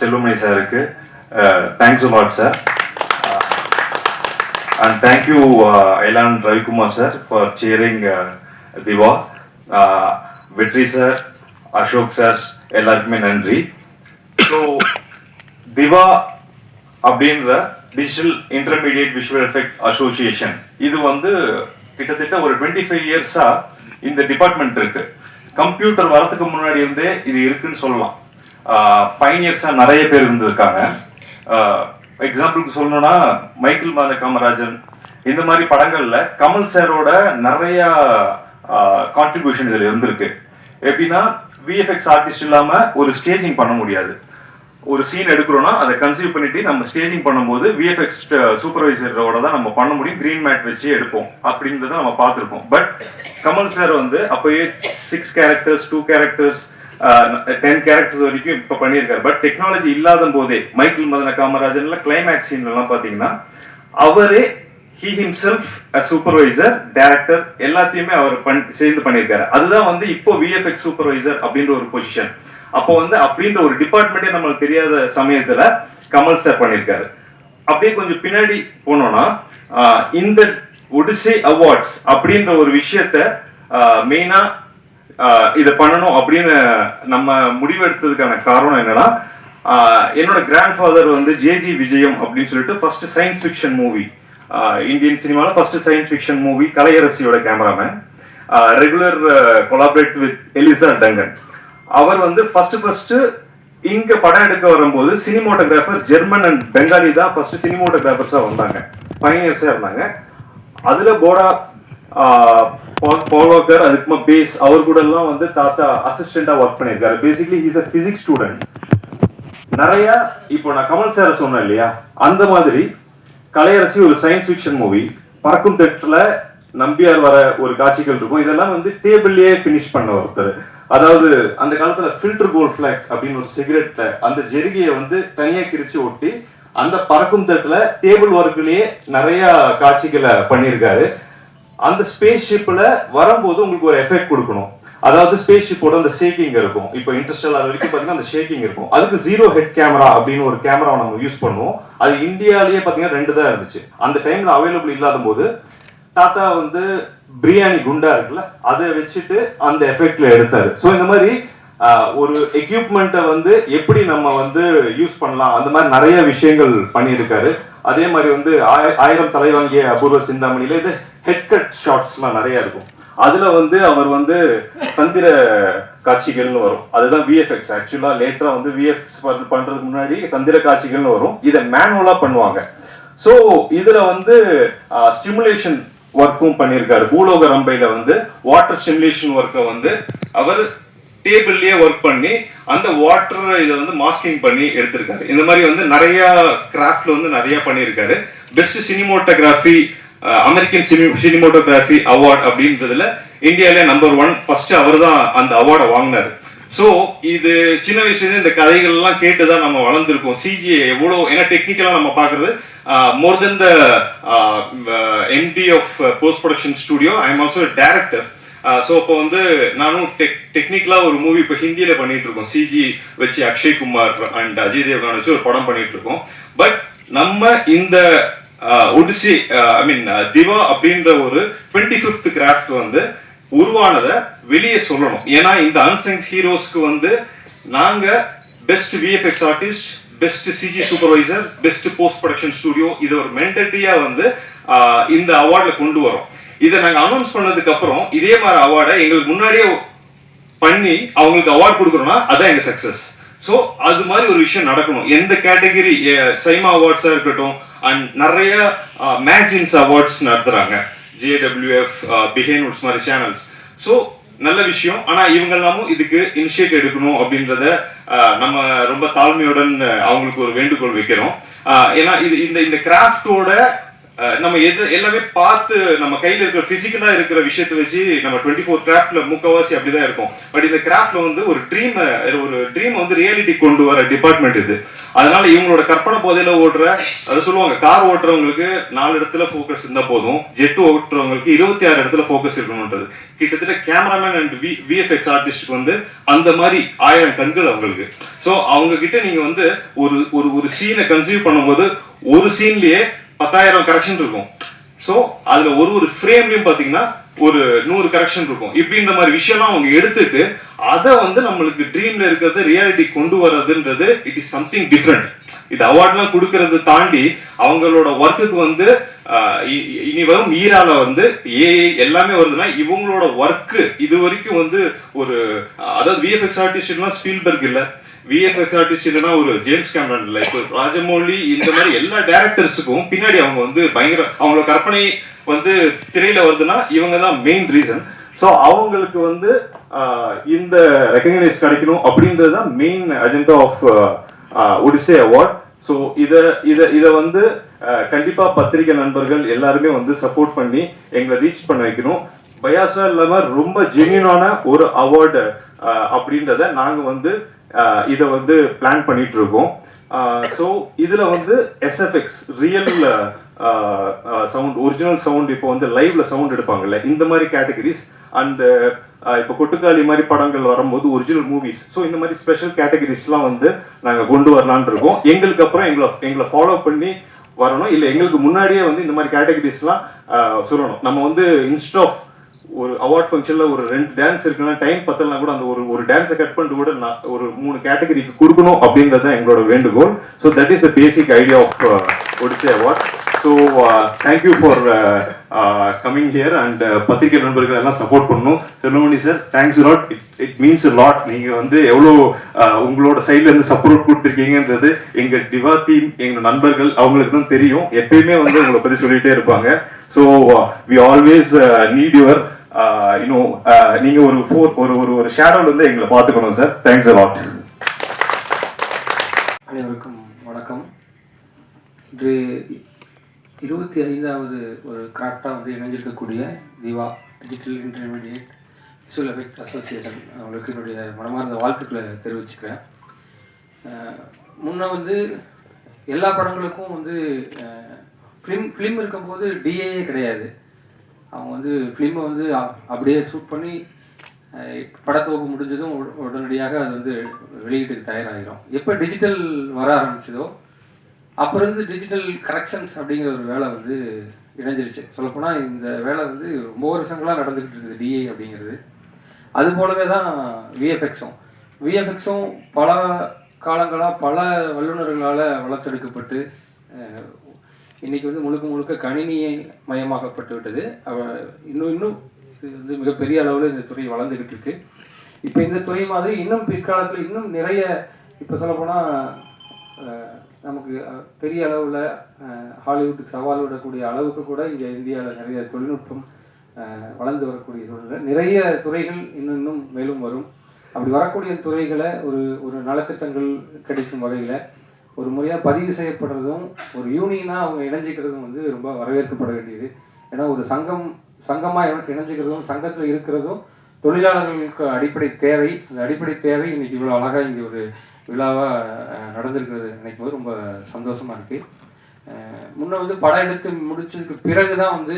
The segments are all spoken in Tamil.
செல்வமணி சாருக்கு. Thanks lot sir and thank you Ailan Ravikumar sir for sharing DIVA. வெற்றி சார் அசோக் சார் எல்லாருக்குமே நன்றி. ஸோ திவா அப்படின்ற digital intermediate visual effect association இது வந்து கிட்டத்தட்ட ஒரு டுவெண்ட்டி ஃபைவ் இயர்ஸாக இந்த டிபார்ட்மெண்ட் இருக்கு. கம்ப்யூட்டர் வரத்துக்கு முன்னாடி இருந்தே இது இருக்குன்னு சொல்லலாம். பைனியர்ஸாக நிறைய பேர் இருந்திருக்காங்க. எக்ஸாம்பிளுக்கு சொல்லணும்னா மைக்கேல் மாத காமராஜன் இந்த மாதிரி படங்கள்ல கமல் சாரோட நிறைய கான்ட்ரிபியூஷன் இதில் இருந்திருக்கு. எப்படின்னா விஎஃப்எக்ஸ் ஆர்டிஸ்ட் இல்லாம ஒரு ஸ்டேஜிங் பண்ண முடியாது. ஒரு சீன் எடுக்கிறோம்னா அதை கன்சியூவ் பண்ணிட்டு நம்ம ஸ்டேஜிங் பண்ணும்போது விஎஃப்எக்ஸ் சூப்பர்வைசரோட தான் நம்ம பண்ண முடியும். கிரீன் மேட் வச்சு எடுப்போம். அப்படின்றத நம்ம பார்த்துருப்போம். பட் கமல் சார் வந்து அப்பயே six characters two characters ten characters வரைக்கும் இப்போ பண்ணியிருக்காரு. பட் டெக்னாலஜி இல்லாத போதே மைக்கேல் மதன காமராஜன்ல கிளைமேக்ஸ் சீன்லாம் பார்த்தீங்கன்னா அவரே ஹி ஹிம்செல்ஃப் சூப்பர்வைசர் டேரக்டர் எல்லாத்தையுமே அவர் பண் சேர்ந்து பண்ணியிருக்காரு. அதுதான் வந்து இப்போ விஎஃப்எக்ஸ் சூப்பர்வைசர் அப்படின்ற ஒரு பொசிஷன் அப்போ வந்து அப்படின்ற ஒரு டிபார்ட்மெண்ட்டே நம்மளுக்கு தெரியாத சமயத்துல கமல் சார் பண்ணியிருக்காரு. அப்படியே கொஞ்சம் பின்னாடி போனோம்னா ஆஹ் இந்த ஒடிசை அவார்ட்ஸ் அப்படின்ற ஒரு விஷயத்த மெயினா இதை பண்ணணும் அப்படின்னு நம்ம முடிவெடுத்ததுக்கான காரணம் என்னன்னா என்னோட கிராண்ட் ஃபாதர் வந்து ஜேஜி விஜயம் அப்படின்னு சொல்லிட்டு first science fiction movie Indian சினிமாவில் first science fiction movie கலையரசியோட cameraman regular collaborate with Ellis Dungan அவர் வந்து ஃபர்ஸ்ட் ஃபர்ஸ்ட் இங்க படம் எடுக்க வரும்போது சினிமோட்டோகிராஃபர் ஜெர்மன் அண்ட் பெங்காலி தான் ஃபர்ஸ்ட் சினிமோட்டோகிராஃபர்ஸா வந்தாங்க. பைனியர்ஸா இருந்தாங்க. அதுல போடா போலோக்கர் அதுக்குமா பேஸ் அவர் கூட எல்லாம் வந்து தாத்தா அசிஸ்டண்டா ஒர்க் பண்ணியிருக்காரு. Basically is a physics student நிறைய இப்போ நான் கமல் சார சொன்னேன் இல்லையா? அந்த மாதிரி கலையரசி ஒரு சயின்ஸ் ஃபிக்ஷன் மூவி பறக்கும் தட்டுல நம்பியார் வர ஒரு காட்சிகள் இருக்கும். இதெல்லாம் வந்து டேபிள்லயே ஃபினிஷ் பண்ண ஒருத்தர். அதாவது அந்த காலத்துல ஃபில்டர் கோல் ஃபிளாக் அப்படின்னு ஒரு சிகரெட்ல அந்த ஜெருகியை வந்து தனியா கிரிச்சு ஒட்டி அந்த பறக்கும் தட்டுல டேபிள் ஒர்க்லயே நிறைய காட்சிகளை பண்ணியிருக்காரு. அந்த ஸ்பேஸ் ஷிப்பில் வரும்போது உங்களுக்கு ஒரு எஃபெக்ட் கொடுக்கணும். அதாவது ஸ்பேஸ் ஷிப்போட அந்த ஷேக்கிங் இருக்கும். இப்போ இன்டர்ஸ்டெல்லார் வரைக்கும் பார்த்தீங்கன்னா அந்த ஷேக்கிங் இருக்கும். அதுக்கு ஜீரோ ஹெட் கேமரா அப்படின்னு ஒரு கேமரா நம்ம யூஸ் பண்ணுவோம். அது இந்தியாவிலேயே பார்த்தீங்கன்னா ரெண்டு தான் இருந்துச்சு. அந்த டைமில் அவைலபிள் இல்லாத போது தாத்தா வந்து பிரியாணி குண்டா இருக்குல்ல அதை வச்சுட்டு அந்த எஃபெக்ட்ல எடுத்தாரு. ஸோ இந்த மாதிரி ஒரு எக்யூப்மெண்ட்டை வந்து எப்படி நம்ம வந்து யூஸ் பண்ணலாம்? அந்த மாதிரி நிறைய விஷயங்கள் பண்ணியிருக்காரு. அதே மாதிரி வந்து ஆயிரம் தலை வாங்கிய அபூர்வ சிந்தாமணியில இது ஹெட் கட் ஷார்ட்ஸ்லாம் நிறைய இருக்கும். அதுல வந்து அவர் வந்து தந்திர காட்சிகள்னு வரும். அதுதான் விஎஃப்எக்ஸ் ஆக்சுவலா லேட்டரா வந்து விஎஃப்எக்ஸ் பண்றதுக்கு முன்னாடி தந்திர காட்சிகள்னு வரும். இதை மேனுவலா பண்ணுவாங்க. ஸோ இதுல வந்து ஸ்டிமுலேஷன் ஒர்க்கும் பண்ணியிருக்காரு. பூலோக ரம்பையில வந்து வாட்டர் ஸ்டிமுலேஷன் ஒர்க்கை வந்து அவர் டேபிள்லயே ஒர்க் பண்ணி அந்த வாட்டர் இதை வந்து மாஸ்கிங் பண்ணி எடுத்திருக்காரு. இந்த மாதிரி வந்து நிறைய கிராஃப்ட்ல வந்து நிறைய பண்ணியிருக்காரு. Best cinematography American cine cinematography award அப்படின்றதுல இந்தியாவிலே நம்பர் ஒன் ஃபர்ஸ்ட் அவர் தான் அந்த அவார்டை வாங்கினாரு. ஸோ இது சின்ன வயசுலேருந்து இந்த கதைகள் எல்லாம் கேட்டு தான் நம்ம வளர்ந்துருக்கோம். சிஜி எவ்வளோ ஏன்னா டெக்னிக்கலாக நம்ம பார்க்குறது more than the MD of post production studio I am also director so இப்போ வந்து நானும் டெக் டெக்னிக்கலாக ஒரு மூவி இப்போ ஹிந்தியில் பண்ணிட்டு இருக்கோம் சிஜி வச்சு அக்ஷய் குமார் அண்ட் அஜய் தேவ்கான் வச்சு ஒரு படம் பண்ணிட்டு இருக்கோம் பட் நம்ம இந்த ஒடிசி ஐ மீன் திவா அப்படின்ற ஒரு டுவெண்ட்டி ஃபிஃப்த் கிராஃப்ட் வந்து உருவானதை வெளியே சொல்லணும். ஏன்னா இந்த அன்சங் ஹீரோஸ்க்கு வந்து நாங்கள் best VFX artist best CG supervisor best post production studio இது ஒரு மென்டட்டியாக வந்து இந்த அவார்டில் கொண்டு வரோம். இதை நாங்கள் அனௌன்ஸ் பண்ணதுக்கு அப்புறம் இதே மாதிரி அவார்டை எங்களுக்கு முன்னாடியே பண்ணி அவங்களுக்கு அவார்ட் கொடுக்குறோம்னா அதான் எங்கள் சக்சஸ் ஸோ அது மாதிரி ஒரு விஷயம் நடக்கணும். எந்த கேட்டகரி சைமா அவார்ட்ஸாக இருக்கட்டும் அண்ட் நிறைய மேக்சின்ஸ் அவார்ட்ஸ் நடத்துகிறாங்க ஜேடபிள்யூஎஃப் பிஹேன்வுட்ஸ் மாதிரி சேனல்ஸ் ஸோ நல்ல விஷயம். ஆனால் இவங்க எல்லாமும் இதுக்கு இனிஷியேட் எடுக்கணும் அப்படின்றத நம்ம ரொம்ப தாழ்மையுடன் அவங்களுக்கு ஒரு வேண்டுகோள் வைக்கிறோம். ஏன்னா இது இந்த இந்த கிராஃப்டோட நம்ம எது எல்லாமே பார்த்து நம்ம கையில் இருக்கிற ஃபிசிக்கலாக இருக்கிற விஷயத்தை வச்சு நம்ம டுவெண்ட்டி ஃபோர் கிராஃப்ட்ல முக்கவாசி அப்படிதான் இருக்கும். பட் இந்த கிராஃப்ட்ல வந்து ஒரு ட்ரீம் ஒரு ட்ரீம் வந்து ரியாலிட்டி கொண்டு வர டிபார்ட்மெண்ட் இது. அதனால இவங்களோட கற்பனை போதையில ஓடுற அதை சொல்லுவாங்க கார் ஓட்டுறவங்களுக்கு நாலு இடத்துல ஃபோக்கஸ் இருந்தா போதும். ஜெட் ஓட்டுறவங்களுக்கு இருபத்தி ஆறு இடத்துல ஃபோக்கஸ் இருக்கணும்ன்றது. கிட்டத்தட்ட கேமராமேன் அண்ட் வி விஎஃப்எக்ஸ் ஆர்டிஸ்ட்க்கு வந்து அந்த மாதிரி ஆயிரம் கண்கள் அவங்களுக்கு. ஸோ அவங்க கிட்ட நீங்க வந்து ஒரு ஒரு ஒரு சீனை கன்சியூவ் பண்ணும்போது ஒரு சீன்லயே பத்தாயிரம் கரெக்ஷன் இருக்கும். ஸோ அதுல ஒரு ஒரு ஃப்ரேம்லையும் பாத்தீங்கன்னா ஒரு நூறு கரெக்ஷன் இருக்கும். இப்படின்ற மாதிரி விஷயம்லாம் அவங்க எடுத்துட்டு அதை வந்து நம்மளுக்கு ட்ரீம்ல இருக்கிறத ரியாலிட்டி கொண்டு வர்றதுன்றது இட் இஸ் சம்திங் டிஃப்ரெண்ட் இது அவார்ட்லாம் கொடுக்கறத தாண்டி அவங்களோட ஒர்க்குக்கு வந்து ஆஹ், இனி வரும் ஈரால வந்து ஏஐ எல்லாமே வருதுன்னா இவங்களோட ஒர்க்கு இது வரைக்கும் வந்து ஒரு அதாவது விஎஃப்எக்ஸ் ஆர்டிஸ்ட்லாம் ஸ்பீல்பர்க் இல்ல. விஎஃப்எக்ஸ் ஆர்டிஸ்ட் இல்லைன்னா ஒரு ஜேம்ஸ் கேமரன் இல்லை இப்போ ராஜமௌலி இந்த மாதிரி எல்லா டேரக்டர்ஸுக்கும் பின்னாடி அவங்க வந்து பயங்கர அவங்களோட கற்பனை வந்து திரையில வருதுன்னா இவங்க தான் மெயின் ரீசன் ஸோ அவங்களுக்கு வந்து இந்த ரெக்கக்னைஸ் கிடைக்கணும் அப்படின்றது தான் main agenda of Odyssey award so இதை இதை இதை வந்து கண்டிப்பாக பத்திரிகை நண்பர்கள் எல்லாருமே வந்து சப்போர்ட் பண்ணி எங்களை ரீச் பண்ண வைக்கணும். பயாசா இல்லாமல் ரொம்ப ஜென்யூனான ஒரு அவார்டு அப்படின்றத நாங்கள் வந்து இதை வந்து பிளான் பண்ணிட்டு இருக்கோம் ஸோ இதில் வந்து SFX real sound original sound இப்போ வந்து லைவ்ல சவுண்ட் எடுப்பாங்கல்ல இந்த மாதிரி கேட்டகரிஸ் அண்ட் இப்போ கொட்டுக்காளி மாதிரி படங்கள் வரும்போது ஒரிஜினல் மூவிஸ் ஸோ இந்த மாதிரி ஸ்பெஷல் கேட்டகரிஸ்லாம் வந்து நாங்கள் கொண்டு வரலான்னு இருக்கோம். எங்களுக்கு அப்புறம் எங்களை எங்களை ஃபாலோ பண்ணி வரணும். இல்லை எங்களுக்கு முன்னாடியே வந்து இந்த மாதிரி கேட்டகரிஸ்லாம் சொல்லணும். நம்ம வந்து இன்ஸ்ட் ஆஃப் ஒரு அவார்ட் ஃபங்க்ஷனில் ஒரு ரெண்டு டான்ஸ் இருக்குன்னா டைம் பத்தலனா கூட அந்த ஒரு ஒரு டான்ஸை கட் பண்ணிட்டு கூட நான் ஒரு மூணு கேட்டகரிக்கு கொடுக்கணும் அப்படின்றது தான் எங்களோட வேண்டுகோள். So that is the basic idea of Odyssey award so thank you for coming here and பத்திரிகை நண்பர்கள் எல்லாம் சப்போர்ட் பண்ணணும். Selvamani sir thanks lot it it means lot நீங்கள் வந்து எவ்வளோ uh, உங்களோட சைட்லேருந்து சப்போர்ட் கொடுத்துருக்கீங்கன்றது எங்கள் டிவா டீம் எங்கள் நண்பர்கள் அவங்களுக்கு தான் தெரியும். எப்பயுமே வந்து உங்களை பற்றி சொல்லிகிட்டே இருப்பாங்க. So we always need your Uh, இன்னும் uh, நீங்க ஒரு ஃபோர் ஒரு ஒரு ஒரு ஷேடோல இருந்து எங்களை பார்த்துக்கணும் சார் தேங்க்ஸ் அலாட் அனைவருக்கும் வணக்கம். இன்று இருபத்தி ஐந்தாவது ஒரு கரெக்டாக வந்து இணைஞ்சிருக்கக்கூடிய DIVA digital intermediate visual effect association அவங்களுக்கு என்னுடைய மனமார்ந்த வாழ்த்துக்களை தெரிவிச்சுக்கிறேன். முன்னே முன்ன வந்து எல்லா படங்களுக்கும் வந்து ஃபிலிம் ஃபிலிம் இருக்கும்போது டிஏஏ கிடையாது. அவங்க வந்து ஃபிலிமை வந்து அப்படியே ஷூட் பண்ணி படத்தொகுப்பு முடிஞ்சதும் உடனடியாக அது வந்து வெளியீட்டுக்கு தயாராகிரும் எப்போ டிஜிட்டல் வர ஆரம்பிச்சதோ அப்போ இருந்து டிஜிட்டல் கரெக்ஷன்ஸ் அப்படிங்கிற ஒரு வேலை வந்து இணைஞ்சிருச்சு. சொல்லப்போனால் இந்த வேலை வந்து ரொம்ப வருஷங்களாக நடந்துக்கிட்டு இருக்குது டிஏ அப்படிங்கிறது. அது போலவே தான் விஎஃப்எக்ஸும் விஎஃப்எக்ஸும் பல காலங்களாக பல வல்லுநர்களால் வளர்த்தெடுக்கப்பட்டு இன்றைக்கி வந்து முழுக்க முழுக்க கணினியை மயமாக்கப்பட்டு விட்டது இன்னும் இன்னும் இது வந்து மிகப்பெரிய அளவில் இந்த துறை வளர்ந்துக்கிட்டு இருக்கு இப்போ இந்த துறை மாதிரி இன்னும் பிற்காலத்தில் இன்னும் நிறைய இப்போ சொல்லப்போனால் நமக்கு பெரிய அளவில் ஹாலிவுட்டுக்கு சவால் விடக்கூடிய அளவுக்கு கூட இங்கே இந்தியாவில் நிறைய தொழில்நுட்பம் வளர்ந்து வரக்கூடிய சூழ்நிலை. நிறைய துறைகள் இன்னும் இன்னும் மேலும் வரும். அப்படி வரக்கூடிய துறைகளை ஒரு ஒரு நலத்திட்டங்கள் கிடைக்கும் வகையில் ஒரு முறையாக பதிவு செய்யப்படுறதும் ஒரு யூனியனாக அவங்க இணைஞ்சிக்கிறதும் வந்து ரொம்ப வரவேற்கப்பட வேண்டியது. ஏன்னா ஒரு சங்கம் சங்கமாக இணைஞ்சிக்கிறதும் சங்கத்தில் இருக்கிறதும் தொழிலாளர்களுக்கு அடிப்படை தேவை. அந்த அடிப்படை தேவை இன்னைக்கு இவ்வளோ அழகாக இங்கே ஒரு விழாவாக நடந்திருக்கிறது நினைக்கும் போது ரொம்ப சந்தோஷமாக இருக்குது முன்ன வந்து படம் எடுத்து முடிச்சதுக்கு பிறகு தான் வந்து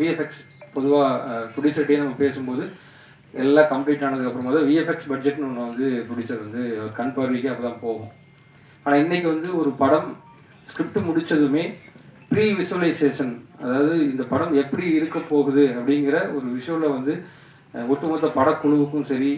விஎஃப்எக்ஸ் பொதுவாக ப்ரொடியூசர்கிட்டே நம்ம பேசும்போது எல்லாம் கம்ப்ளீட் ஆனதுக்கு அப்புறமா தான் விஎஃப்எக்ஸ் பட்ஜெட்னு ஒன்று வந்து ப்ரொடியூசர் வந்து கண் பார்வைக்கு அப்போ தான் போகும். ஆனால் இன்னைக்கு வந்து ஒரு படம் ஸ்கிரிப்ட் முடித்ததுமே ப்ரீ விசுவலைசேஷன் அதாவது இந்த படம் எப்படி இருக்க போகுது அப்படிங்கிற ஒரு விஷுவலை வந்து ஒட்டுமொத்த படக்குழுவுக்கும் சரி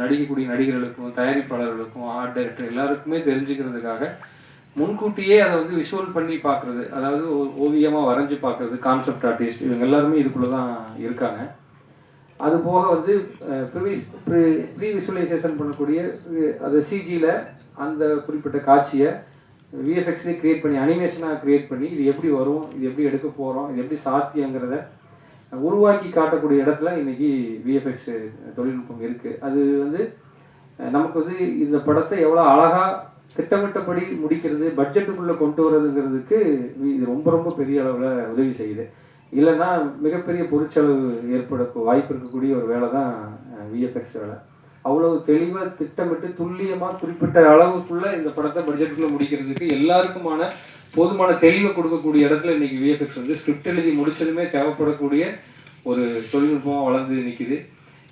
நடிக்கக்கூடிய நடிகர்களுக்கும் தயாரிப்பாளர்களுக்கும் ஆர்ட் டைரக்டர் எல்லாருக்குமே தெரிஞ்சுக்கிறதுக்காக முன்கூட்டியே அதை வந்து விஷுவல் பண்ணி பார்க்குறது. அதாவது ஒரு ஓவியமாக வரைஞ்சி பார்க்குறது கான்செப்ட் ஆர்டிஸ்ட் இவங்க எல்லாருமே இதுக்குள்ளே தான் இருக்காங்க. அது போக வந்து ப்ரீவிஸ் ப்ரீ ப்ரீ விசுவலைசேஷன் பண்ணக்கூடிய அது சிஜியில் அந்த குறிப்பிட்ட காட்சியை விஎஃப்எக்ஸ்லேயே க்ரியேட் பண்ணி அனிமேஷனாக க்ரியேட் பண்ணி இது எப்படி வரும் இது எப்படி எடுக்க போகிறோம் இது எப்படி சாத்தியங்கிறத உருவாக்கி காட்டக்கூடிய இடத்துல இன்றைக்கி விஎஃப்எக்ஸ் தொழில்நுட்பம் இருக்குது அது வந்து நமக்கு வந்து இந்த படத்தை எவ்வளோ அழகாக திட்டமிட்டபடி முடிக்கிறது பட்ஜெட்டுக்குள்ளே கொண்டு வர்றதுங்கிறதுக்கு இது ரொம்ப ரொம்ப பெரிய அளவில் உதவி செய்யுது. இல்லைன்னா மிகப்பெரிய பொருட்செலவு ஏற்பட வாய்ப்பு இருக்கக்கூடிய ஒரு வேலை தான் விஎஃப்எக்ஸ் வேலை. அவ்வளவு தெளிவாக திட்டமிட்டு துல்லியமாக குறிப்பிட்ட அளவுக்குள்ள இந்த படத்தை பட்ஜெட்டுக்குள்ள முடிக்கிறதுக்கு எல்லாருக்குமான போதுமான தெளிவை கொடுக்கக்கூடிய இடத்துல இன்னைக்கு விஎஃப்எக்ஸ் வந்து ஸ்கிரிப்ட் எழுதி முடிச்சதுமே தேவைப்படக்கூடிய ஒரு தொழில்நுட்பமாக வளர்ந்து நிற்கிது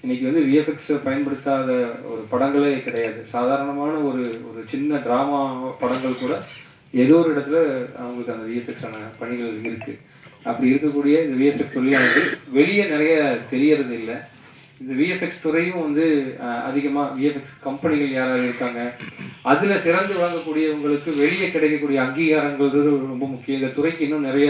இன்னைக்கு வந்து விஎஃப்எக்ஸை பயன்படுத்தாத ஒரு படங்களே கிடையாது. சாதாரணமான ஒரு ஒரு சின்ன ட்ராமா படங்கள் கூட ஏதோ ஒரு இடத்துல அவங்களுக்கு அந்த விஎஃப்எக்ஸான பணிகள் இருக்குது அப்படி இருக்கக்கூடிய இந்த விஎஃப்எக்ஸ் தொழிலானது வெளியே நிறைய தெரியறது இல்லை இந்த விஎஃப்எக்ஸ் துறையும் வந்து அதிகமாக விஎஃப்எக்ஸ் கம்பெனிகள் யாராவது இருக்காங்க அதில் சிறந்து வாங்கக்கூடியவங்களுக்கு வெளியே கிடைக்கக்கூடிய அங்கீகாரங்கள் ரொம்ப முக்கியம். இந்த துறைக்கு இன்னும் நிறைய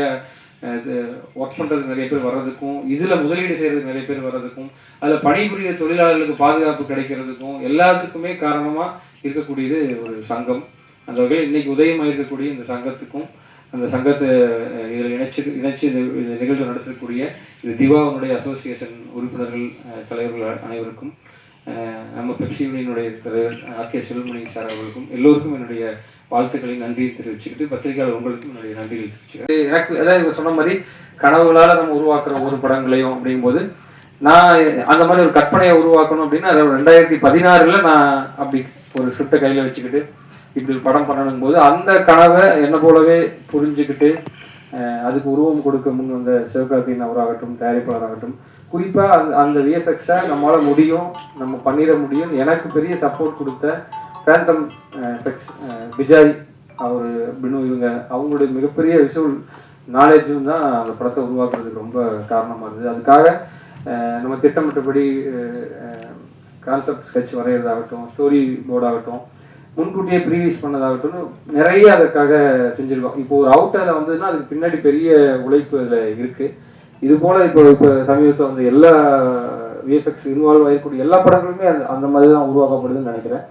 ஒர்க் பண்ணுறது நிறைய பேர் வர்றதுக்கும் இதில் முதலீடு செய்கிறது நிறைய பேர் வர்றதுக்கும் அதில் பணிபுரிய தொழிலாளர்களுக்கு பாதுகாப்பு கிடைக்கிறதுக்கும் எல்லாத்துக்குமே காரணமாக இருக்கக்கூடியது ஒரு சங்கம். அந்த வகையில் இன்னைக்கு உதயமாக இந்த சங்கத்துக்கும் அந்த சங்கத்தை இதில் இணைச்சு இணைச்சு இந்த இந்த நிகழ்வு நடத்தக்கூடிய இது திவாவனுடைய அசோசியேஷன் உறுப்பினர்கள் தலைவர்கள் அனைவருக்கும் நம்ம பெப்சி யூனியனுடைய தலைவர் ஆர் கே செல்வமணி சார் அவர்களுக்கும் எல்லோருக்கும் என்னுடைய வாழ்த்துக்களை நன்றியை தெரிவிச்சுக்கிட்டு பத்திரிகையாளர் உங்களுக்கும் என்னுடைய நன்றியை தெரிவிச்சுக்கிறேன். எனக்கு அதாவது இவங்க சொன்ன மாதிரி கனவுகளால் நம்ம உருவாக்குற ஒரு படங்களையும் அப்படிங்கும்போது நான் அந்த மாதிரி ஒரு கற்பனையை உருவாக்கணும் அப்படின்னா அதாவது ரெண்டாயிரத்தி பதினாறில் நான் அப்படி ஒரு ஸ்கிரிப்டை கையில் வச்சுக்கிட்டு இப்படி படம் பண்ணணும் போது அந்த கனவை என்ன போலவே புரிஞ்சுக்கிட்டு அதுக்கு உருவம் கொடுக்க முன் வந்த சிவகார்த்தியின் அவராகட்டும் தயாரிப்பாளராகட்டும் குறிப்பாக அந்த அந்த விஎஃப்எக்ஸை நம்மளால் முடியும் நம்ம பண்ணிட முடியும். எனக்கு பெரிய சப்போர்ட் கொடுத்த பேந்தம் எஃபெக்ட்ஸ் விஜய் அவர் பினு இவங்க அவங்களுடைய மிகப்பெரிய விஷுவல் நாலேஜும் தான் அந்த படத்தை உருவாக்குறதுக்கு ரொம்ப காரணமாக இருந்தது. அதுக்காக நம்ம திட்டமிட்டபடி கான்செப்ட் ஸ்கெட்ச் வரைகிறதாகட்டும் ஸ்டோரி போர்டாகட்டும் முன்கூட்டியே ப்ரீவியஸ் பண்ணதாகட்டும் நிறைய அதற்காக செஞ்சுருக்கோம். இப்போ ஒரு அவுட்டரில் வந்ததுன்னா அதுக்கு பின்னாடி பெரிய உழைப்பு அதில் இருக்குது இது போல் இப்போ இப்போ சமீபத்தில் வந்து எல்லா விஎஃப்எக்ஸ் இன்வால்வ் ஆகக்கூடிய எல்லா படங்களுமே அந்த அந்த மாதிரி தான் உருவாக்கப்படுதுன்னு நினைக்கிறேன்.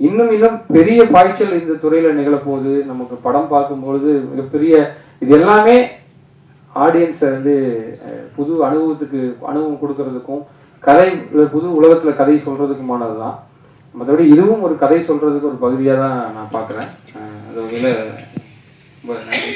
இன்னும் இன்னும் பெரிய பாய்ச்சல் இந்த துறையில் நிகழப்போகுது. நமக்கு படம் பார்க்கும்பொழுது மிகப்பெரிய இது எல்லாமே ஆடியன்ஸை வந்து புது அனுபவத்துக்கு அனுபவம் கொடுக்கறதுக்கும் கதை புது உலகத்தில் கதை சொல்கிறதுக்குமானது தான் மற்றபடி இதுவும் ஒரு கதை சொல்கிறதுக்கு ஒரு பகுதியாக தான் நான் பார்க்குறேன் அது வகையில் ரொம்ப நன்றி.